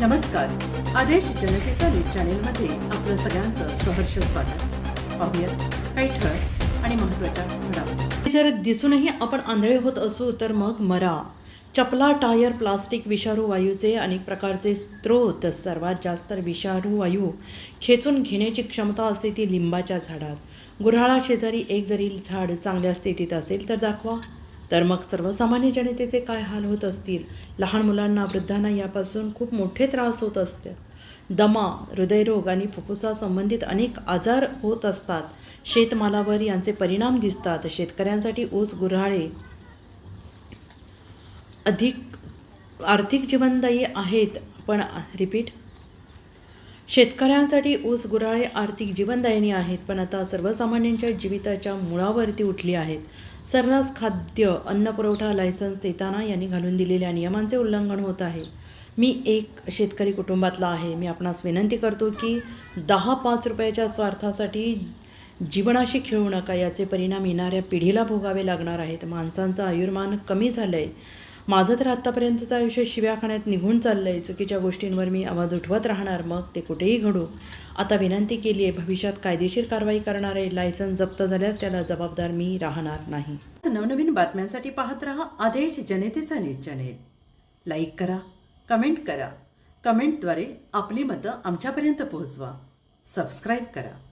नमस्कार. आदेश जनतेचा न्यूज चॅनेलमध्ये आपलं सगळ्यांचं सहर्ष स्वागत. पाहूयात काही ठळ आणि महत्त्वाच्या घडामोडी. जर दिसूनही आपण आंधळे होत असू तर मग मरा. चपला टायर प्लास्टिक विषारू वायूचे अनेक प्रकारचे स्रोत सर्वात जास्त विषारू वायू खेचून घेण्याची क्षमता असते ती लिंबाच्या झाडात. गुऱ्हाळा शेजारी एक जरी झाड चांगल्या स्थितीत असेल तर दाखवा. तर मग सर्वसामान्य जनतेचे काय हाल होत असतील? लहान मुलांना वृद्धांना यापासून खूप मोठे त्रास होत असते दमा हृदयरोग आणि फुफ्फुसासंबंधित अनेक आजार होत असतात. शेतमालावर यांचे परिणाम दिसतात. शेतकऱ्यांसाठी ऊस गुऱ्हाळे अधिक आर्थिक जीवनदायी आहेत. पण रिपीट? शेतकऱ्यांसाठी ऊस गुराळे आर्थिक जीवनदायिनी आहेत पण आता सर्वसामान्यांच्या जीविताच्या मुळावरती उठली आहेत. सर्रास खाद्य अन्न पुरवठा लायसन्स देताना यांनी घालून दिलेल्या नियमांचे उल्लंघन होत आहे. मी एक शेतकरी कुटुंबातला आहे. मी आपणास विनंती करतो की दहा पाच रुपयाच्या स्वार्थासाठी जीवनाशी खेळू नका. याचे परिणाम येणाऱ्या पिढीला भोगावे लागणार आहेत. माणसांचं आयुर्मान कमी झालं आहे माझं तर आत्तापर्यंतचं आयुष्य शिव्या खाण्यात निघून चाललं आहे चुकीच्या गोष्टींवर मी आवाज उठवत राहणार मग ते कुठेही घडू. आता विनंती केली आहे भविष्यात कायदेशीर कारवाई करणारे लायसन्स जप्त झाल्यास त्याला जबाबदार मी राहणार नाही. नवनवीन बातम्यांसाठी पाहत राहा आदेश जनतेचा न्यूज चॅनेल. लाईक करा कमेंट करा. कमेंटद्वारे आपली मतं आमच्यापर्यंत पोहोचवा. सबस्क्राईब करा.